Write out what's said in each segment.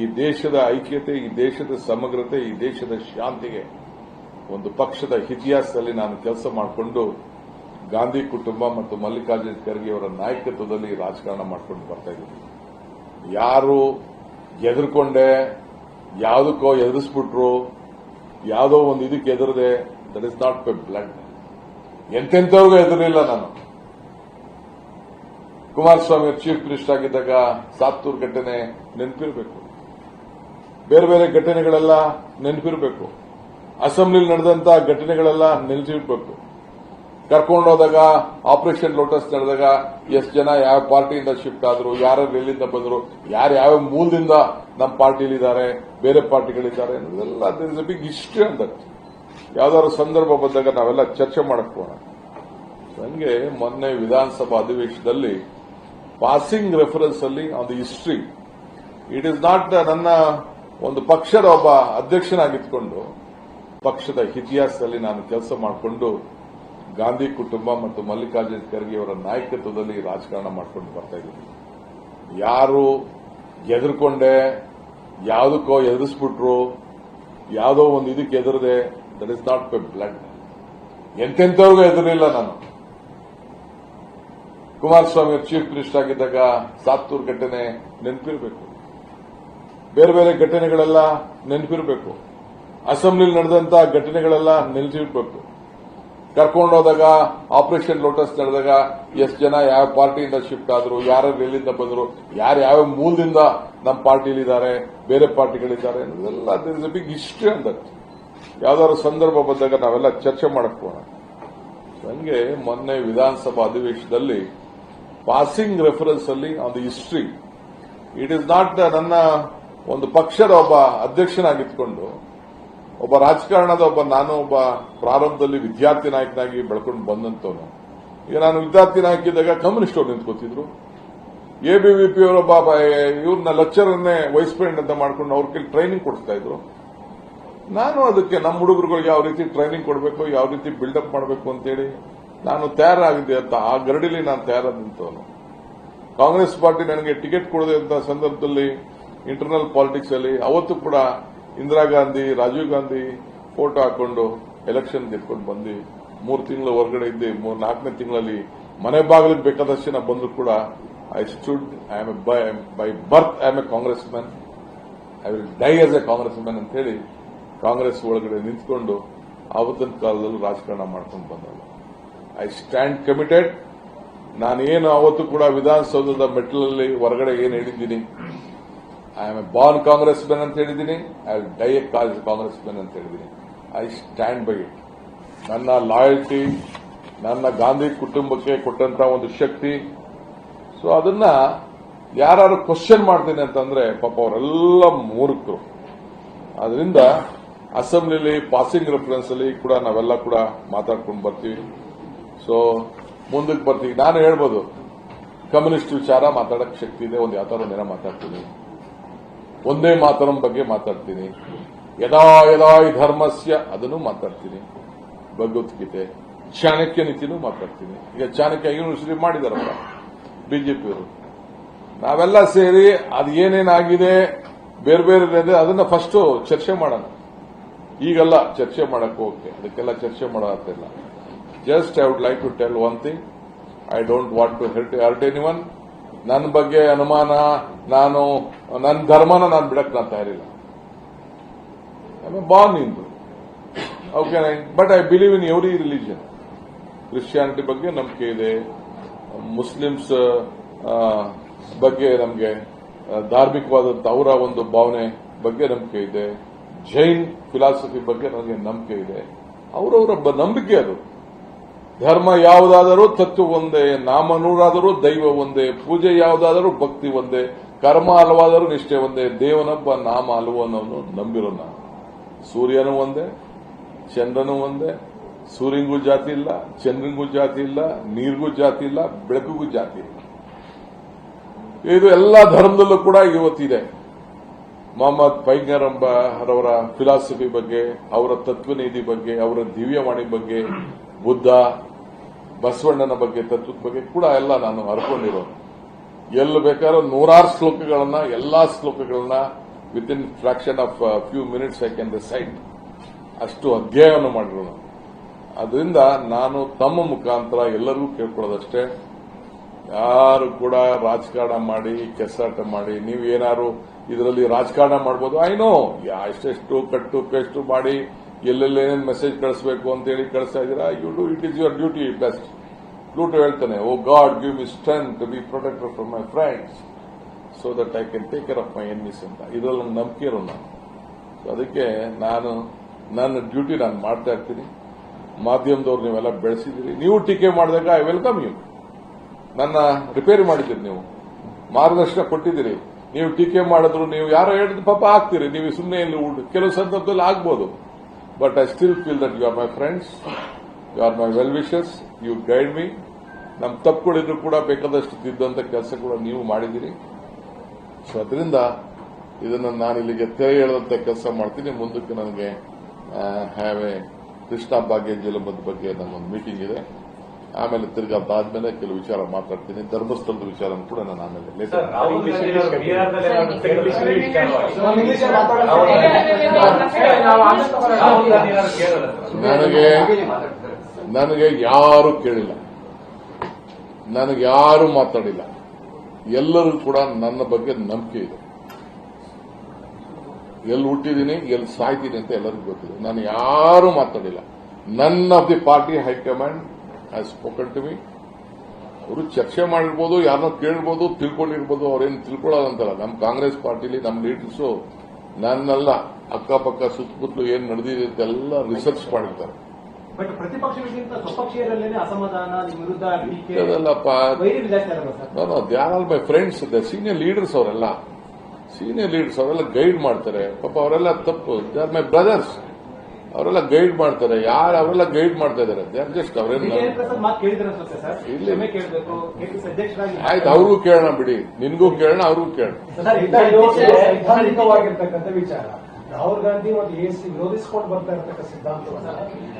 ಈ ದೇಶದ ಐಕ್ಯತೆ, ಈ ದೇಶದ ಸಮಗ್ರತೆ, ಈ ದೇಶದ ಶಾಂತಿಗೆ ಒಂದು ಪಕ್ಷದ ಇತಿಹಾಸದಲ್ಲಿ ನಾನು ಕೆಲಸ ಮಾಡಿಕೊಂಡು ಗಾಂಧಿ ಕುಟುಂಬ ಮತ್ತು ಮಲ್ಲಿಕಾರ್ಜುನ ಖರ್ಗೆ ಅವರ ನಾಯಕತ್ವದಲ್ಲಿ ರಾಜಕಾರಣ ಮಾಡ್ಕೊಂಡು ಬರ್ತಾ ಇದ್ದೀನಿ. ಯಾರು ಎದುರುಕೊಂಡೆ, ಯಾವುದಕ್ಕೋ ಎದುರಿಸ್ಬಿಟ್ರು, ಯಾವುದೋ ಒಂದು ಇದಕ್ಕೆ ಎದುರದೆ that is not my blood ಎಂತೆಂಥವ್ರಿಗೂ ಎದುರಿಲ್ಲ ನಾನು. ಕುಮಾರಸ್ವಾಮಿ ಚೀಫ್ ಮಿನಿಸ್ಟರ್ ಆಗಿದ್ದಾಗ ಸಾತ್ತೂರು ಘಟನೆ ನೆನಪಿರಬೇಕು. ಬೇರೆ ಬೇರೆ ಘಟನೆಗಳೆಲ್ಲ ನೆನಪಿರಬೇಕು. ಅಸೆಂಬ್ಲಿಲಿ ನಡೆದಂತ ಘಟನೆಗಳೆಲ್ಲ ನೆನಪಿರಬೇಕು. ಕರ್ಕೊಂಡೋದಾಗ ಆಪರೇಷನ್ ಲೋಟಸ್ ನಡೆದಾಗ ಎಷ್ಟು ಜನ ಯಾವ ಪಾರ್ಟಿಯಿಂದ ಶಿಫ್ಟ್ ಆದ್ರು ಯಾರು ಎಲ್ಲಿಂದ ಬಂದ್ರು, ಯಾರು ಯಾವ ಮೂಲದಿಂದ ನಮ್ಮ ಪಾರ್ಟಿಲಿದ್ದಾರೆ ಬೇರೆ ಪಾರ್ಟಿಗಳಿದ್ದಾರೆ ಅನ್ನೋದೆಲ್ಲ ಬಿಗ್ ಹಿಸ್ಟ್ರಿ ಅಂತ ಯಾವ್ದಾದ್ರು ಸಂದರ್ಭ ಬಂದಾಗ ನಾವೆಲ್ಲ ಚರ್ಚೆ ಮಾಡಕ್ ಹೋಗೋಣ ಹಂಗೆ ಮೊನ್ನೆ ವಿಧಾನಸಭಾ ಅಧಿವೇಶನದಲ್ಲಿ ಪಾಸಿಂಗ್ ರೆಫರೆನ್ಸ್ ಅಲ್ಲಿ ಒಂದು ಹಿಸ್ಟ್ರಿ ಇಟ್ ಇಸ್ ನಾಟ್ ನನ್ನ ಒಂದು ಪಕ್ಷದ ಒಬ್ಬ ಅಧ್ಯಕ್ಷನಾಗಿದ್ದುಕೊಂಡು ಪಕ್ಷದ ಇತಿಹಾಸದಲ್ಲಿ ನಾನು ಕೆಲಸ ಮಾಡಿಕೊಂಡು ಗಾಂಧಿ ಕುಟುಂಬ ಮತ್ತು ಮಲ್ಲಿಕಾರ್ಜುನ ಖರ್ಗೆ ಅವರ ನಾಯಕತ್ವದಲ್ಲಿ ರಾಜಕಾರಣ ಮಾಡ್ಕೊಂಡು ಬರ್ತಾ ಇದ್ದೀನಿ. ಯಾರು ಎದುರುಕೊಂಡೆ, ಯಾವುದಕ್ಕೋ ಎದುರಿಸ್ಬಿಟ್ರು, ಯಾವುದೋ ಒಂದು ಇದಕ್ಕೆ ಎದುರದೆ that is not my blood ಎಂತೆಂಥವ್ರಿಗೂ ಎದುರಿಲ್ಲ ನಾನು. ಕುಮಾರಸ್ವಾಮಿ ಚೀಫ್ ಮಿನಿಸ್ಟರ್ ಆಗಿದ್ದಾಗ ಸಾತ್ತೂರು ಘಟನೆ ನೆನಪಿರಬೇಕು. ಬೇರೆ ಬೇರೆ ಘಟನೆಗಳೆಲ್ಲ ನೆನಪಿರಬೇಕು. ಅಸೆಂಬ್ಲಿಲಿ ನಡೆದಂತ ಘಟನೆಗಳೆಲ್ಲ ನೆನಪಿರಬೇಕು. ಕರ್ಕೊಂಡೋದಾಗ ಆಪರೇಷನ್ ಲೋಟಸ್ ನಡೆದಾಗ, ಎಷ್ಟು ಜನ ಯಾವ ಪಾರ್ಟಿಯಿಂದ ಶಿಫ್ಟ್ ಆದರು ಯಾರು ಎಲ್ಲಿಂದ ಬಂದರು, ಯಾರು ಯಾವ ಮೂಲದಿಂದ ನಮ್ಮ ಪಾರ್ಟಿಲಿದ್ದಾರೆ ಬೇರೆ ಪಾರ್ಟಿಗಳಿದ್ದಾರೆ ಅನ್ನೋದೆಲ್ಲ ಇಸ್ ಎ ಬಿಗ್ ಹಿಸ್ಟ್ರಿ ಅಂತ ಯಾವ್ದಾದ್ರು ಸಂದರ್ಭ ಬಂದಾಗ ನಾವೆಲ್ಲ ಚರ್ಚೆ ಮಾಡಕ್ ನನಗೆ ಮೊನ್ನೆ ವಿಧಾನಸಭಾ ಅಧಿವೇಶನದಲ್ಲಿ ಪಾಸಿಂಗ್ ರೆಫರೆನ್ಸ್ ಅಲ್ಲಿ on the history it is not ನನ್ನ ಒಂದು ಪಕ್ಷದ ಒಬ್ಬ ಅಧ್ಯಕ್ಷನಾಗಿತ್ಕೊಂಡು ಒಬ್ಬ ರಾಜಕಾರಣದ ಒಬ್ಬ, ನಾನು ಒಬ್ಬ ಪ್ರಾರಂಭದಲ್ಲಿ ವಿದ್ಯಾರ್ಥಿ ನಾಯಕನಾಗಿ ಬೆಳ್ಕೊಂಡು ಬಂದಂತವನು ಈಗ ನಾನು ವಿದ್ಯಾರ್ಥಿ ನಾಯಕಿದ್ದಾಗ ಕಮ್ಯುನಿಸ್ಟ್ ಅವ್ರು ನಿಂತ್ಕೋತಿದ್ರು. ಎಬಿವಿಪಿ ಅವರೊಬ್ಬ ಇವ್ರನ್ನ ಲೆಕ್ಚರನ್ನೇ ವೈಸ್ ಪ್ರೆಸಿಡೆಂಟ್ ಅಂತ ಮಾಡ್ಕೊಂಡು ಅವ್ರ ಕೈಲಿ ಟ್ರೈನಿಂಗ್ ಕೊಡ್ತಾ ಇದ್ರು. ನಾನು ಅದಕ್ಕೆ ನಮ್ಮ ಹುಡುಗರುಗಳಿಗೆ ಯಾವ ರೀತಿ ಟ್ರೈನಿಂಗ್ ಕೊಡಬೇಕು, ಯಾವ ರೀತಿ ಬಿಲ್ಡಪ್ ಮಾಡಬೇಕು ಅಂತೇಳಿ ನಾನು ತಯಾರಾಗಿದ್ದೆ ಅಂತ ಆ ಗರಡಿಲಿ ನಾನು ತಯಾರಾದಂತವನು ಕಾಂಗ್ರೆಸ್ ಪಾರ್ಟಿ ನನಗೆ ಟಿಕೆಟ್ ಕೊಡದೆ ಅಂತ ಸಂದರ್ಭದಲ್ಲಿ ಇಂಟರ್ನಲ್ ಪಾಲಿಟಿಕ್ಸ್ ಅಲ್ಲಿ ಅವತ್ತು ಕೂಡ ಇಂದಿರಾ ಗಾಂಧಿ, ರಾಜೀವ್ ಗಾಂಧಿ ಫೋಟೋ ಹಾಕೊಂಡು ಎಲೆಕ್ಷನ್ ಗೆದ್ಕೊಂಡು ಬಂದು ಮೂರು ತಿಂಗಳು ಹೊರಗಡೆ ಇದ್ದೆ, ಮೂರ್ ನಾಲ್ಕನೇ ತಿಂಗಳಲ್ಲಿ ಮನೆ ಬಾಗಿಲಿಗೆ ಬೇಕಾದಷ್ಟು ಜನ ಬಂದ್ರು ಕೂಡ I stood I am by birth I am a Congress man I will die as a Congress man ಅಂತ ಹೇಳಿ ಕಾಂಗ್ರೆಸ್ ಒಳಗಡೆ ನಿಂತ್ಕೊಂಡು ಆವತ್ತಿನ ಕಾಲದಲ್ಲೂ ರಾಜಕಾರಣ ಮಾಡ್ಕೊಂಡು ಬಂದಲ್ಲ ಐ ಸ್ಟ್ಯಾಂಡ್ ಕಮಿಟೆಡ್ ನಾನೇನು ಅವತ್ತು ಕೂಡ ವಿಧಾನಸೌಧದ ಮೆಟ್ಲಲ್ಲಿ ಹೊರಗಡೆ ಏನು ಹೇಳಿದ್ದೀನಿ I am a born Congress men ಅಂತ ಹೇಳಿದ್ದೀನಿ. I will die a Congress men ಅಂತ ಹೇಳಿದ್ದೀನಿ. ಐ ಸ್ಟ್ಯಾಂಡ್ ಬೈ ಇಟ್ ನನ್ನ ಲಾಯಲ್ಟಿ ನನ್ನ ಗಾಂಧಿ ಕುಟುಂಬಕ್ಕೆ ಕೊಟ್ಟಂತ ಒಂದು ಶಕ್ತಿ. ಸೊ ಅದನ್ನ ಯಾರು ಕ್ವಶನ್ ಮಾಡ್ತೀನಿ ಅಂತಂದ್ರೆ ಪಾಪ ಅವರೆಲ್ಲ ಮೂರ್ಖರು. ಅದರಿಂದ ಅಸೆಂಬ್ಲಿಲಿ ಪಾಸಿಂಗ್ ರೆಫರೆನ್ಸ್ ಅಲ್ಲಿ ಕೂಡ ನಾವೆಲ್ಲ ಕೂಡ ಮಾತಾಡ್ಕೊಂಡು ಬರ್ತೀವಿ. ಸೊ ಮುಂದಕ್ಕೆ ಬರ್ತೀವಿ. ನಾನು ಹೇಳ್ಬೋದು, ಕಮ್ಯುನಿಸ್ಟ್ ವಿಚಾರ ಮಾತಾಡಕ್ ಶಕ್ತಿ ಇದೆ. ಒಂದು ಯಾವ್ದಾರ ದಿನ ಮಾತಾಡ್ತೀನಿ. ಒಂದೇ ಮಾತರಂ ಬಗ್ಗೆ ಮಾತಾಡ್ತೀನಿ. ಯದಾ ಯದಾ ಧರ್ಮಸ್ಯ ಅದನ್ನು ಮಾತಾಡ್ತೀನಿ. ಭಗವದ್ಗೀತೆ, ಚಾಣಕ್ಯ ನೀತಿನೂ ಮಾತಾಡ್ತೀನಿ. ಈಗ ಚಾಣಕ್ಯ ಯೂನಿವರ್ಸಿಟಿ ಮಾಡಿದಾರಲ್ಲ, ಬಿಜೆಪಿಯವರು. ನಾವೆಲ್ಲ ಸೇರಿ ಅದು ಏನೇನಾಗಿದೆ, ಬೇರೆ ಬೇರೆ ಅದನ್ನ ಫಸ್ಟ್ ಚರ್ಚೆ ಮಾಡೋಣ. ಈಗೆಲ್ಲ ಚರ್ಚೆ ಮಾಡಕ್ ಹೋಗಕ್ಕೆ, ಅದಕ್ಕೆಲ್ಲ ಚರ್ಚೆ ಮಾಡೋದಿಲ್ಲ just I would like to tell one thing I don't want to hurt hurt any one ನನ್ನ ಬಗ್ಗೆ ಅನುಮಾನ ನಾನು ನನ್ನ ಧರ್ಮನ ನಾನು ಬಿಡಕ್ಕೆ ನಾನು. ತಯಾರಿಲ್ಲ born Hindu okay but I believe in every religion Christianity ಬಗ್ಗೆ ನಂಬಿಕೆ ಇದೆ. ಮುಸ್ಲಿಮ್ಸ್ ಬಗ್ಗೆ ನಮಗೆ ಧಾರ್ಮಿಕವಾದಂಥ ಅವರ ಒಂದು ಭಾವನೆ ಬಗ್ಗೆ ನಂಬಿಕೆ ಇದೆ. ಜೈನ್ ಫಿಲಾಸಫಿ ಬಗ್ಗೆ ನನಗೆ ನಂಬಿಕೆ ಇದೆ. ಅವರವರ ನಂಬಿಕೆ ಅದು. ಧರ್ಮ ಯಾವುದಾದರೂ ತತ್ವ ಒಂದೇ ನಾಮನೂರಾದರೂ ದೈವ ಒಂದೇ, ಪೂಜೆ ಯಾವುದಾದರೂ ಭಕ್ತಿ ಒಂದೇ ಕರ್ಮ ಅಲ್ವಾದರೂ ನಿಷ್ಠೆ ಒಂದೇ, ದೇವನೊಬ್ಬ ನಾಮ ಹಲವು ಅನ್ನೋನು ನಂಬಿರೋ ನಾನು ಸೂರ್ಯನೂ ಒಂದೇ, ಚಂದ್ರನೂ ಒಂದೇ, ಸೂರ್ಯನಿಗೂ ಜಾತಿ ಇಲ್ಲ, ಚಂದ್ರನಿಗೂ ಜಾತಿ ಇಲ್ಲ, ನೀರಿಗೂ ಜಾತಿ ಇಲ್ಲ, ಬೆಳಕಿಗೂ ಜಾತಿ ಇಲ್ಲ. ಇದು ಎಲ್ಲ ಧರ್ಮದಲ್ಲೂ ಕೂಡ ಇವತ್ತಿದೆ. ಮೊಹಮ್ಮದ್ ಪೈಗಂಬ ಅವರ ಫಿಲಾಸಫಿ ಬಗ್ಗೆ, ಅವರ ತತ್ವನಿಧಿ ಬಗ್ಗೆ, ಅವರ ದಿವ್ಯವಾಣಿ ಬಗ್ಗೆ, ಬುದ್ಧ, ಬಸವಣ್ಣನ ಬಗ್ಗೆ, ತತ್ವದ ಬಗ್ಗೆ ಕೂಡ ಎಲ್ಲ ನಾನು ಹರ್ಕೊಂಡಿರೋನು ಎಲ್ಲಿ ಬೇಕಾದ್ರೂ ನೂರಾರು ಶ್ಲೋಕಗಳನ್ನ, ಎಲ್ಲಾ ಶ್ಲೋಕಗಳನ್ನ with in fraction of few minutes I can decide ಅಷ್ಟು ಅಧ್ಯಯನ ಮಾಡಿದ್ರು ಅದರಿಂದ ನಾನು ತಮ್ಮ ಮುಖಾಂತರ ಎಲ್ಲರಿಗೂ ಕೇಳ್ಕೊಳ್ಳೋದಷ್ಟೇ. ಯಾರು ಕೂಡ ರಾಜಕಾರಣ ಮಾಡಿ, ಕೆಸಾಟ ಮಾಡಿ, ನೀವು ಏನಾರು ಇದರಲ್ಲಿ ರಾಜಕಾರಣ ಮಾಡ್ಬೋದು ಐನೋ ಎಷ್ಟೆಷ್ಟು ಕಟ್ಟು ಪೇಸ್ಟು ಮಾಡಿ, ಎಲ್ಲೆಲ್ಲೇನೇನು ಮೆಸೇಜ್ ಕಳಿಸಬೇಕು ಅಂತೇಳಿ ಕಳಿಸ್ತಾ ಇದ್ದೀರಾ? You do it is your duty best Pluto ಹೇಳ್ತಾನೆ O God give me strength to be protector from my friends so that I can take care of my enemies ಅಂತ. ಇದರಲ್ಲಿ ನಂಗೆ ನಂಬಿಕೆ ಇರೋ ನಾನು ಅದಕ್ಕೆ ನಾನು, ನನ್ನ ಡ್ಯೂಟಿ ನಾನು ಮಾಡ್ತಾ ಇರ್ತೀನಿ. ಮಾಧ್ಯಮದವ್ರು ನೀವೆಲ್ಲ ಬೆಳೆಸಿದ್ದೀರಿ. ನೀವು ಟೀಕೆ ಮಾಡಿದಾಗ ಐ ವೆಲ್ಕಮ್ ಯು ನನ್ನ ರಿಪೇರಿ ಮಾಡಿದ್ದೀರಿ ನೀವು. ಮಾರ್ಗದರ್ಶನ ಕೊಟ್ಟಿದ್ದೀರಿ. ನೀವು ಟೀಕೆ ಮಾಡಿದ್ರು, ನೀವು ಯಾರೋ ಹೇಳಿದ ಪಾಪ ಆಗ್ತೀರಿ. ನೀವು ಸುಮ್ಮನೆ ಇಲ್ಲಿ ಕೆಲವು ಸಂದರ್ಭದಲ್ಲಿ ಆಗ್ಬೋದು. But I still feel that you are my friends you are my well wishes you guide me ನಮ್ಮ ತಪ್ಪುಗಳಿದ್ರು ಕೂಡ ಬೇಕಾದಷ್ಟು ತಿದ್ದಂತ ಕೆಲಸ ಕೂಡ ನೀವು ಮಾಡಿದ್ದೀರಿ ಸೊ ಅದರಿಂದ ಇದನ್ನು ನಾನು ಇಲ್ಲಿಗೆ ತೆರೆ ಹೇಳದಂತ ಕೆಲಸ ಮಾಡ್ತೀನಿ. ಮುಂದಕ್ಕೆ ನನಗೆ ಹ್ಯಾವ್ ಎ ಕೃಷ್ಣ ಭಾಗ್ಯಂಜಲಂಬದ ಬಗ್ಗೆ ನಮ್ಮೊಂದು ಮೀಟಿಂಗ್ ಇದೆ. ಆಮೇಲೆ ತಿರ್ಗಾ ಅದಾದ್ಮೇಲೆ ಕೆಲವು ವಿಚಾರ ಮಾತಾಡ್ತೀನಿ. ಧರ್ಮಸ್ಥಳದ ವಿಚಾರ ಕೂಡ ನಾನು ಆಮೇಲೆ ನನಗೆ ನನಗೆ ಯಾರು ಕೇಳಿಲ್ಲ. ನನಗೆ ಯಾರು ಮಾತಾಡಿಲ್ಲ. ಎಲ್ಲರೂ ಕೂಡ ನನ್ನ ಬಗ್ಗೆ ನಂಬಿಕೆ ಇದೆ. ಎಲ್ಲಿ ಹುಟ್ಟಿದ್ದೀನಿ, ಎಲ್ಲಿ ಸಾಯ್ತೀನಿ ಅಂತ ಎಲ್ಲರಿಗೂ ಗೊತ್ತಿದೆ. ನಾನು ಯಾರು ಮಾತಾಡಿಲ್ಲ. ನನ್ನ off the party high command has spoken to me ಅವರು ಚರ್ಚೆ ಮಾಡಿರ್ಬೋದು, ಯಾರನ್ನೋ ಕೇಳಬಹುದು ತಿಳ್ಕೊಂಡಿರ್ಬೋದು, ಅವ್ರೇನು ತಿಳ್ಕೊಳ್ಳೋದಂತಲ್ಲ. ನಮ್ಮ ಕಾಂಗ್ರೆಸ್ ಪಾರ್ಟಿಲಿ, ನಮ್ಮ ಲೀಡರ್ಸು ನನ್ನೆಲ್ಲ. ಅಕ್ಕಪಕ್ಕ ಸುತ್ತಮುತ್ತಲು ಏನು ನಡೆದಿದೆ ಅಂತೆಲ್ಲ ರಿಸರ್ಚ್ ಮಾಡಿರ್ತಾರೆ. ಬಟ್ ಪ್ರತಿಪಕ್ಷಗಳಿಗಿಂತ ಸ್ವಪಕ್ಷೀಯರಲ್ಲೇನೆ ಅಸಮಾಧಾನ ನಿಮ್ಮ ವಿರುದ್ಧ ಟೀಕೆ ಅದೆಲ್ಲಪ್ಪ ವೈರಿ ವಿಧಾಚಾರ ಸರ್ ನಾನು they are all my friends ಇದೆ ಸೀನಿಯರ್ ಲೀಡರ್ಸ್ ಅವರೆಲ್ಲ ಸೀನಿಯರ್ ಲೀಡರ್ಸ್ ಅವರೆಲ್ಲ ಗೈಡ್ ಮಾಡ್ತಾರೆ ಪಾಪ ಅವರೆಲ್ಲ ತಪ್ಪು ದೇ ಆರ್ ಮೈ ಬ್ರದರ್ಸ್ ಅವರೆಲ್ಲ ಗೈಡ್ ಮಾಡ್ತಾರೆ ಯಾರು ಅವರೆಲ್ಲ ಗೈಡ್ ಮಾಡ್ತಾ ಇದಾರೆ ದೇ ಆರ್ ಜಸ್ಟ್ ಅವರೇನು ಆಯ್ತು ಅವ್ರಿಗೂ ಕೇಳೋಣ ಬಿಡಿ ನಿನ್ಗೂ ಕೇಳೋಣ ಅವ್ರಿಗೂ ಕೇಳೋಣ ರಾಹುಲ್ ಗಾಂಧಿ ಮತ್ತು ಸಿ ವಿರೋಧಿಸಿಕೊಂಡು ಬರ್ತಾ ಇರತಕ್ಕ ಸಿದ್ಧಾಂತವನ್ನ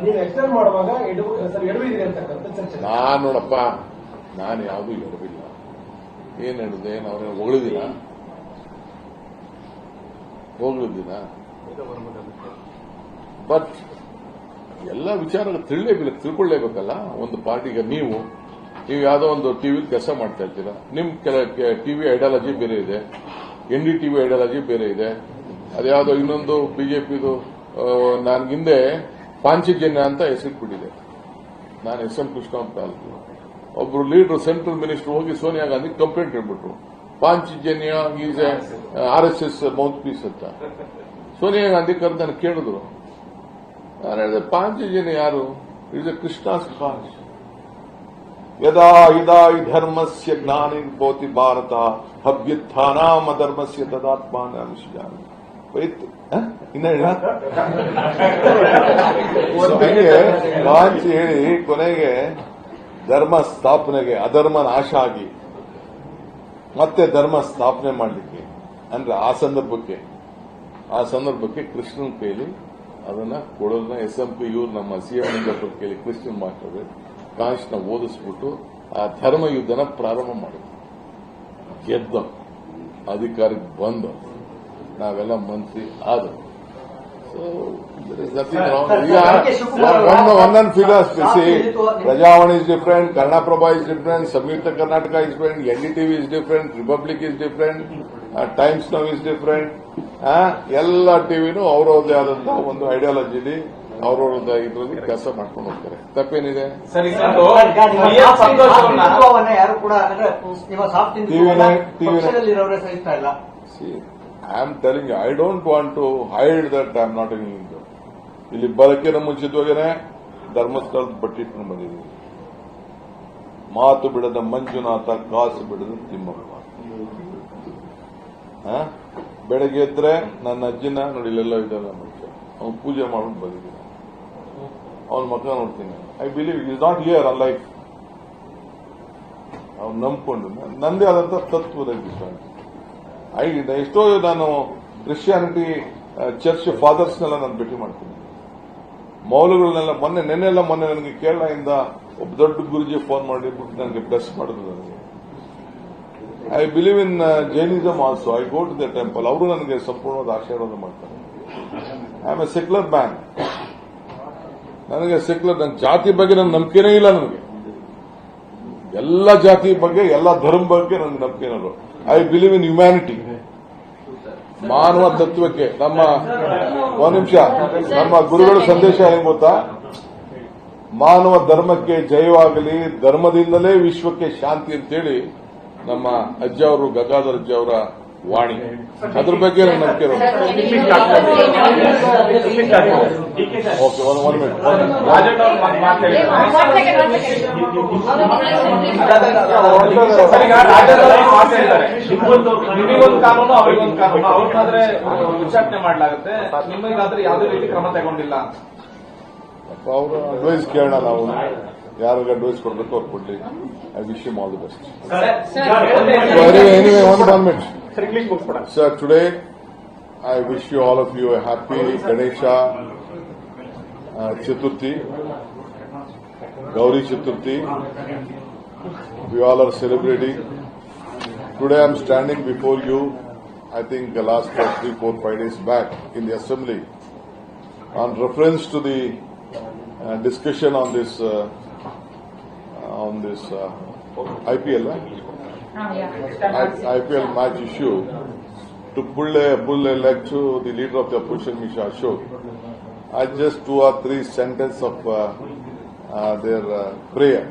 ನೀವು ಎಕ್ಸ್ಟೆಂಡ್ ಮಾಡುವಾಗ ಸರ್ ಎಡವಿದೆ ಅಂತಕ್ಕಂಥ ಚರ್ಚೆ. ನಾನ್ ನೋಡಪ್ಪ, ನಾನು ಯಾವುದು ಎಡವಿಲ್ಲ. ಏನ್ ಹೇಳಿದೆ ಅವ್ರ ಅವ್ರನ್ನ ಹೊಗಳಿದಿನ ಬಟ್ ಎಲ್ಲ ವಿಚಾರ ತಿಳಲೇಬೇಕು, ತಿಳ್ಕೊಳ್ಳೇಬೇಕಲ್ಲ? ಒಂದು ಪಾರ್ಟಿಗೆ ನೀವು ನೀವು ಯಾವುದೋ ಒಂದು ಟಿವಿ ಕೆಲಸ ಮಾಡ್ತಾ ಇರ್ತೀರ? ನಿಮ್ ಕೆಲ ಟಿವಿ ಐಡಿಯಾಲಜಿ ಬೇರೆ ಇದೆ. ಎನ್ ಡಿ ಟಿವಿ ಐಡಿಯಾಲಜಿ ಬೇರೆ ಇದೆ. ಅದ್ಯಾವುದೋ ಇನ್ನೊಂದು ಬಿಜೆಪಿದು ನಾನು ಹಿಂದೆ ಪಾಂಚಜನ್ಯ ಅಂತ ಹೆಸರಿಟ್ಬಿಟ್ಟಿದೆ ನಾನು ಎಸ್ ಎಂ ಕೃಷ್ಣ ಅಂತ ಅಲ್ಲ ಒಬ್ರು ಲೀಡರ್ ಸೆಂಟ್ರಲ್ ಮಿನಿಸ್ಟರ್ ಹೋಗಿ Sonia Gandhi complaint ಹೇಳ್ಬಿಟ್ರು. Panchajanya is a R S S mouthpiece ಅಂತ. ಸೋನಿಯಾ ಗಾಂಧಿ ಕರೆದು ಕೇಳಿದ್ರು. ನಾನು ಹೇಳಿದೆ ಪಾಂಚಜನ್ಯ ಯಾರು? ಇಸ್ ಎ ಕೃಷ್ಣಾಸ್ ಪಾಂಚ್ ಯದಾ ಇದಾ ಈ ಜ್ಞಾನಿ ಭೋತಿ ಭಾರತ ಹವ್ಯುತ್ಥಾನಾಮ ಧರ್ಮಸ್ಯ ತದಾತ್ಮಾನ ಹ? ಇನ್ನ ಹಂಗೆ ಲಾಂಚ್ ಹೇಳಿ ಕೊನೆಗೆ ಧರ್ಮ ಸ್ಥಾಪನೆಗೆ ಅಧರ್ಮ ನಾಶ ಆಗಿ ಮತ್ತೆ ಧರ್ಮ ಸ್ಥಾಪನೆ ಮಾಡಲಿಕ್ಕೆ ಅಂದ್ರೆ ಆ ಸಂದರ್ಭಕ್ಕೆ. ಆ ಸಂದರ್ಭಕ್ಕೆ ಕೃಷ್ಣನ ಕೈಲಿ ಅದನ್ನ ಕೊಡೋದನ್ನ ಎಸ್ ಎಂ ಪಿ ಇವ್ರು ನಮ್ಮ ಸಿ ಎಂ ಲಿಂಗಪ್ಪರ ಕೈಲಿ ಕೃಷ್ಣನ್ ಮಾಸ್ಟರ್ ಕಾನ್ಸ್ನ ಓದಿಸ್ಬಿಟ್ಟು ಆ ಧರ್ಮ ಯುದ್ಧನ ಪ್ರಾರಂಭ ಮಾಡಿದ್ರು. ಗೆದ್ದ. ಅಧಿಕಾರಕ್ಕೆ ಬಂದ. ನಾವೆಲ್ಲ ಮಂತ್ರಿ ಆದ ಸೊ ನಥಿಂಗ್ ರಾಂಗ್ ಈಗ ಒಂದೊಂದು Prajavani is different Kannadaprabha is different Samyukta Karnataka is different N D TV is different Republic is different Times Now is different ಎಲ್ಲ ಟಿವಿನೂ ಅವ್ರವ್ರದೇ ಆದಂತಹ ಒಂದು ಐಡಿಯಾಲಜಿಲಿ ಅವ್ರವ್ರದ ಇದರಲ್ಲಿ ಕೆಲಸ ಮಾಡ್ಕೊಂಡು ಹೋಗ್ತಾರೆ. ತಪ್ಪೇನಿದೆ? ಟಿವಿ ಅವ್ರನ್ನ am telling I don't want to hide that I am not in Hindu. ಇಲ್ಲಿ ಬರಕಿನ ಮುಂಚಿತವಾಗೇನೆ ಧರ್ಮಸ್ಥಳದ ಬಟ್ಟಿಟ್ಕೊಂಡು ಬಂದಿದ್ದೀನಿ. ಮಾತು ಬಿಡದ ಮಂಜುನಾಥ, ಕಾಸು ಬಿಡದ ತಿಮ್ಮಪ್ಪ? ಬೆಳಗ್ಗೆ ಎದ್ರೆ ನನ್ನ ಅಜ್ಜಿನ, ನೋಡಿ ಇಲ್ಲೆಲ್ಲ ಇದೆಲ್ಲ ಮನುಷ್ಯ ಅವ್ನು ಪೂಜೆ ಮಾಡ್ಕೊಂಡು ಬಂದಿದ್ದೀನಿ. ಅವನ ಮಕ್ಕ ನೋಡ್ತೀನಿ. I believe is not here on life ಅವ್ನು ನಂಬ್ಕೊಂಡು ನಂದೇ ಆದಂತ ತತ್ವದ ವಿಶ್ವಾಸ ಐ ಎಷ್ಟೋ ನಾನು ಕ್ರಿಶ್ಚಿಯಾನಿಟಿ ಚರ್ಚ್ ಫಾದರ್ಸ್ನೆಲ್ಲ ನಾನು ಭೇಟಿ ಮಾಡ್ತೀನಿ. ಮೌಲ್ಯಗಳನ್ನೆಲ್ಲ ಮೊನ್ನೆ ನೆನ್ನೆಲ್ಲ ಮೊನ್ನೆ ನನಗೆ ಕೇರಳದಿಂದ ಒಬ್ಬ ದೊಡ್ಡ ಗುರುಜಿ ಫೋನ್ ಮಾಡಿಬಿಟ್ಟು ನನಗೆ ಬ್ಲೆಸ್ ಮಾಡಿದ್ರು ನನಗೆ. I believe in Jainism also I go to the temple ಅವರು ನನಗೆ ಸಂಪೂರ್ಣವಾದ ಆಶೀರ್ವಾದ ಮಾಡ್ತಾರೆ. I am a secular man ನನಗೆ ಸೆಕ್ಯುಲರ್ ನನ್ನ ಜಾತಿ ಬಗ್ಗೆ ನನ್ನ ನಂಬಿಕೆನೇ ಇಲ್ಲ ನನಗೆ. ಎಲ್ಲ ಜಾತಿ ಬಗ್ಗೆ, ಎಲ್ಲ ಧರ್ಮ ಬಗ್ಗೆ ನನಗೆ ನಂಬಿಕೆ ಇರೋದು ಐ ಬಿಲೀವ್ ಇನ್ ಹ್ಯುಮ್ಯಾನಿಟಿ ಮಾನವ ತತ್ವಕ್ಕೆ ನಮ್ಮ ಒಂದು ನಿಮಿಷ, ನಮ್ಮ ಗುರುಗಳ ಸಂದೇಶ ಏನ್ ಗೊತ್ತಾ? ಮಾನವ ಧರ್ಮಕ್ಕೆ ಜಯವಾಗಲಿ, ಧರ್ಮದಿಂದಲೇ ವಿಶ್ವಕ್ಕೆ ಶಾಂತಿ ಅಂತೇಳಿ ನಮ್ಮ ಅಜ್ಜ ಅವರು, ಗಂಗಾಧರ ಅಜ್ಜ ಅವರ ವಾಣಿ. ಅದ್ರ ಬಗ್ಗೆ ನಂಬಿಕೆ ಓಕೆ ಮಿನಿಟ್ ನಿಮ್ಗೊಂದು ನಿಮಗೊಂದು ಕಾನೂನು ಅವರಿಗೊಂದು ಕಾನೂನು ಅವ್ರನ್ನಾದ್ರೆ ಉಚ್ಚಾಟನೆ ಮಾಡಲಾಗುತ್ತೆ ನಿಮಗಾದ್ರೆ ಯಾವುದೇ ರೀತಿ ಕ್ರಮ ತಗೊಂಡಿಲ್ಲ ಅವರು. ಅಡ್ವೈಸ್ ಕೇಳೋಣ ನಾವು ಯಾರಿಗೆ ಅಡ್ವೈಸ್ ಕೊಡ್ಬೇಕು ಅವ್ರು ಕೊಡ್ಲಿ I wish you all the best anyway one one minute sir English ಮುಗಿಸ್ಬಿಡ Sir, today I wish you all of you a happy Ganesha uh, Chaturthi, Gauri Chaturthi. We all are celebrating. Today I'm standing before you, I think the last uh, three, four, five days back in the assembly on reference to the uh, discussion on this uh, on this uh, IPL. Right? I- IPL match issue to pull a pull a leg to the leader of the opposition, Misha Ashok. I just two or three sentences of uh, uh, their uh, prayer.